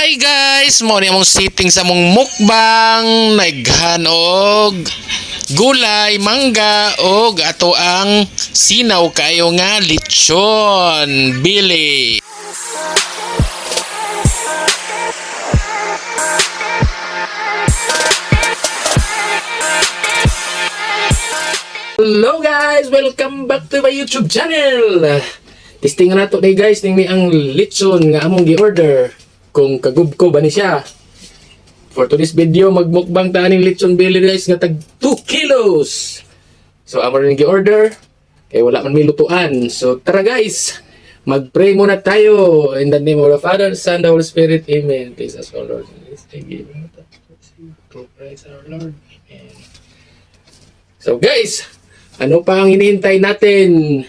Hi guys! Mo ni among sitting sa mong mukbang naghanog gulay, mangga og ato ang sinaw kayo nga lechon bili. Hello guys! Welcome back to my YouTube channel! Testing na to day guys, ning ang lechon nga among gi-order. Kung kagubko ba ni siya. For today's video, magmukbang ta ning lechon belly guys nga tag 2 kilos. So amo rin gi-order. Kaya wala man may lutuan. So tara guys! Mag-pray muna tayo in the name of the Father, Son, the Holy Spirit. Amen. Please us, O Lord. Please our Lord. So guys, ano pa ang hinihintay natin?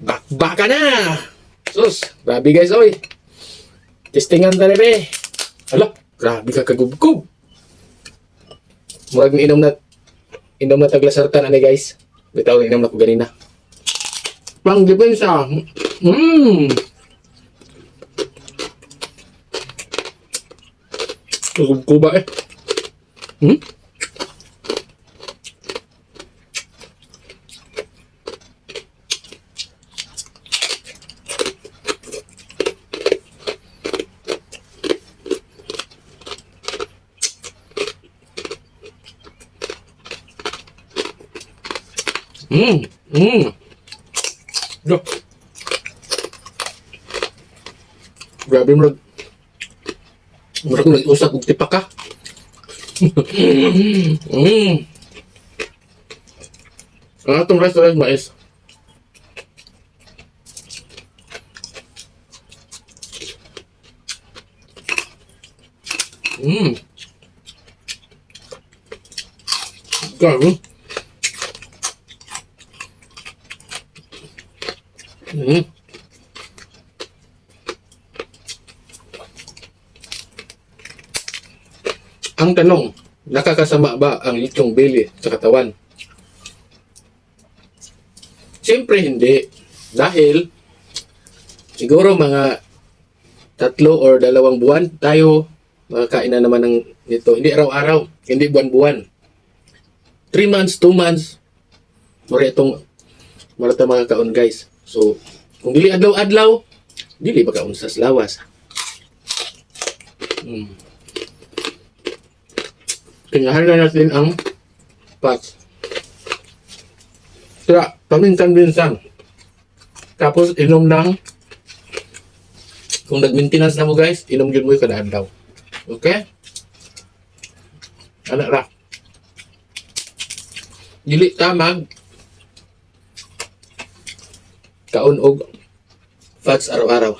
Bakbaka na! Sus, grabe guys, oy. Testingan na rin eh. Hala, grabe ka kagubkub. Murag inom na, inom na taglasartan ani guys. Bitaw, inom na ko ganina. Pang depensa. Mmm. Kagubkuba eh. Hmm? Mmm. Mmm. Look. Grabe mo. Murag ko nag-usap og tipak ka. Mmm. Ang atong restaurant mais. Mmm. Grabe. Mm. Ang tanong, nakakasama ba ang lechong belly sa katawan? Siyempre hindi. Dahil siguro mga tatlo or dalawang buwan tayo makakain na naman ng nito. Hindi araw-araw, hindi buwan-buwan. 3 months, 2 months, mura itong mura itong mga kaon guys. So, kung dili adlaw-adlaw, dili ba kaon sa lawas. Hmm. Tingahan na natin ang pots. Kaya, paminsan-minsan. Tapos, inom ng kung nag-maintenance na mo guys, inom yun mo yung kada adlaw. Okay? Anak ra. Dili tamag kaon og fats araw-araw.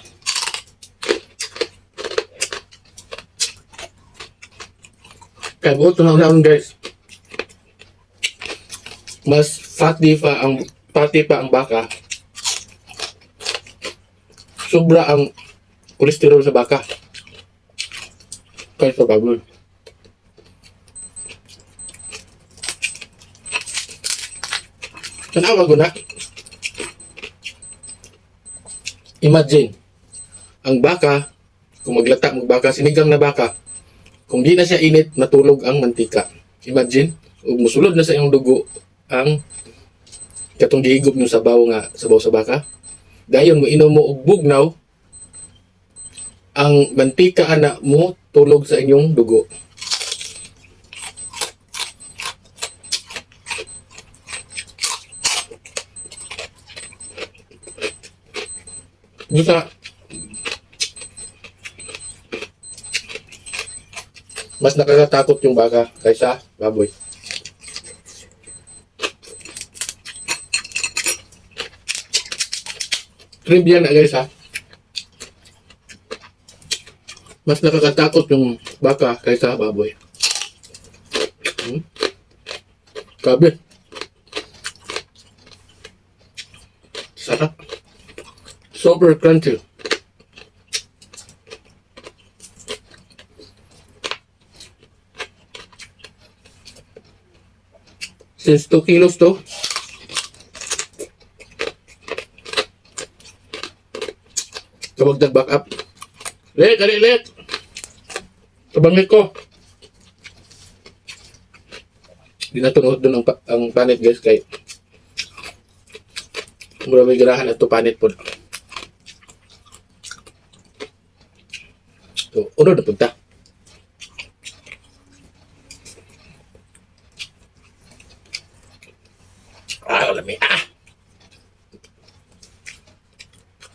Kaya buot na naon guys. Mas fatty pa ang fatty pa ang baka. Sobra ang kolesterol sa baka. Kaya sa baboy. Tanawa ko na. Imagine, ang baka, kung maglata mo baka, sinigang na baka, kung di na siya init, matulog ang mantika. Imagine, ug musulod na sa iyong dugo ang katong gihigop nyo sabaw nga sabaw sa baka. Dayon mo inom mo og bugnaw, ang mantika ana mo tulog sa inyong dugo. Bisa mas nakakatakot yung baka kaysa baboy. Trivia na guys ha. Mas nakakatakot yung baka kaysa baboy. Hmm? Grabe. Sarap. Super crunchy. Since 2 kilos to, kapag nag-back up, Let, dali, let. Kabangit ko. Di na tunod doon ang, ang panit guys kay mura may at to panit po. So, uno na punta. Ah, lami. Ah!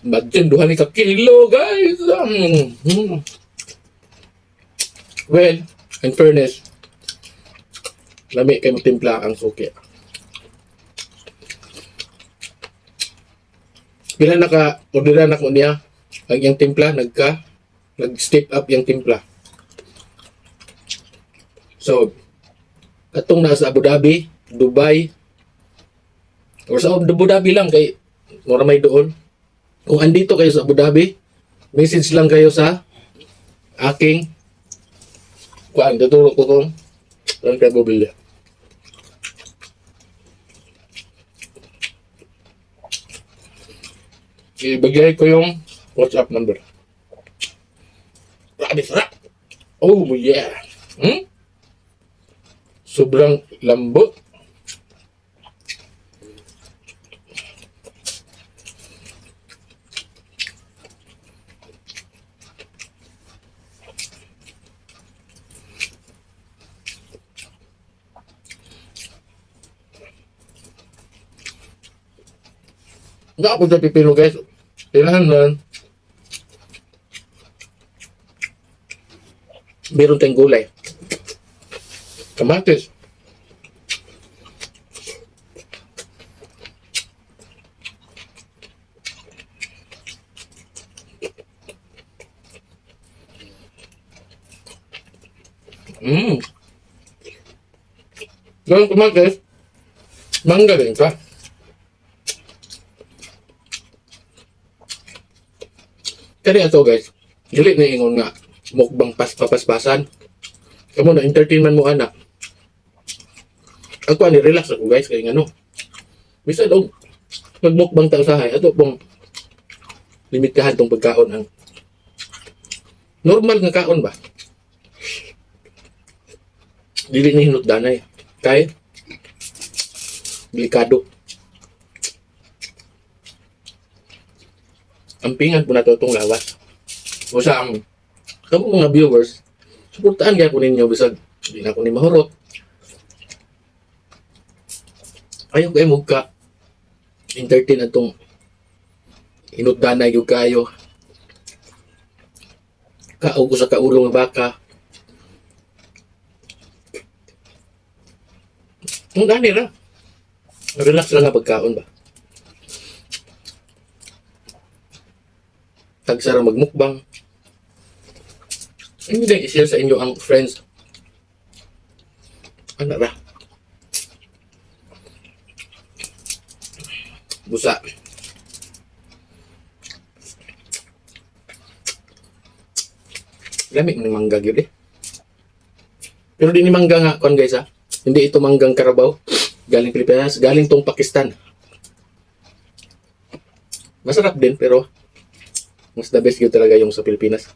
Bagyan, duha ni ka kilo, guys. Mm. Mm. Well, in fairness, lami kay matimpla ang suki. Bila naka orderan ako niya ang iyang timpla nagka nag-step up yung timpla. So, katong nasa Abu Dhabi, Dubai, or sa Abu Dhabi lang kay mura may doon. Kung andito kayo sa Abu Dhabi, message lang kayo sa aking kuan tuturo ko kung saan kayo bubili. Ibigay ko yung WhatsApp number. Grabe sarap! Oh yeah! Hmm? Sobrang lambot. Nga ako sa pipino guys. Kailangan na meron tayong gulay. Kamatis. Mmm. Ganun kamatis. Mangga din ka. Kani ato guys, dili na ingon nga mukbang pas papaspasan. Kamo na entertainment mo anak. Ako ani relax ako guys kay ngano. Bisa og magmukbang ta usahay ato pong limitahan tong pagkaon ang normal nga kaon ba? Dili ni hinutdanay. Kay delikado. ampingan po na to itong lawas. O sa ang kamo mga viewers, suportahan kaya ko ninyo bisag hindi na ako ni mahurot. Ayaw kayo magka entertain atong inutdanay yung kayo. Kaog ko sa kaulo nga baka. Ang gani ra. Relax lang nga pagkaon ba. tagsara magmukbang. Hindi lang i-share sa inyo ang friends. Ano ra? Busa. Lamig ng mangga gyud eh. Pero di ni mangga nga kon guys ha. Hindi ito manggang Carabao. Galing Pilipinas, galing tong Pakistan. Masarap din pero mas the best yun talaga yung sa Pilipinas.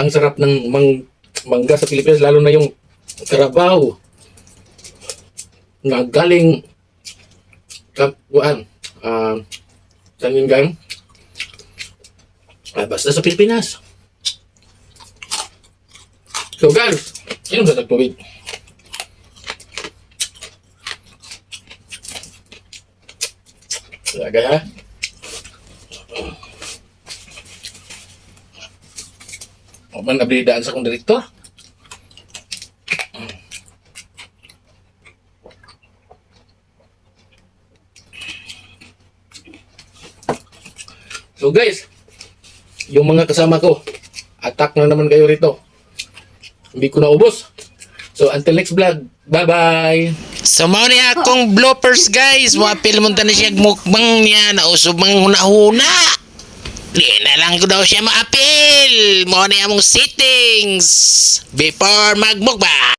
Ang sarap ng mang mangga sa Pilipinas, lalo na yung Carabao. Na galing kapuan. Uh, saan yung galing? Ah, basta sa Pilipinas. So guys, yun sa tagtuwid. Lagay ha. O man nabidaan sa kong direktor. So guys, yung mga kasama ko, attack na naman kayo rito. Hindi ko naubos. So until next vlog, bye-bye! So mao ni akong bloopers guys, mo apil mo na siya mukbang niya na usob mang huna-huna. Di na lang daw siya maapil. Mo ni among settings before magmukbang.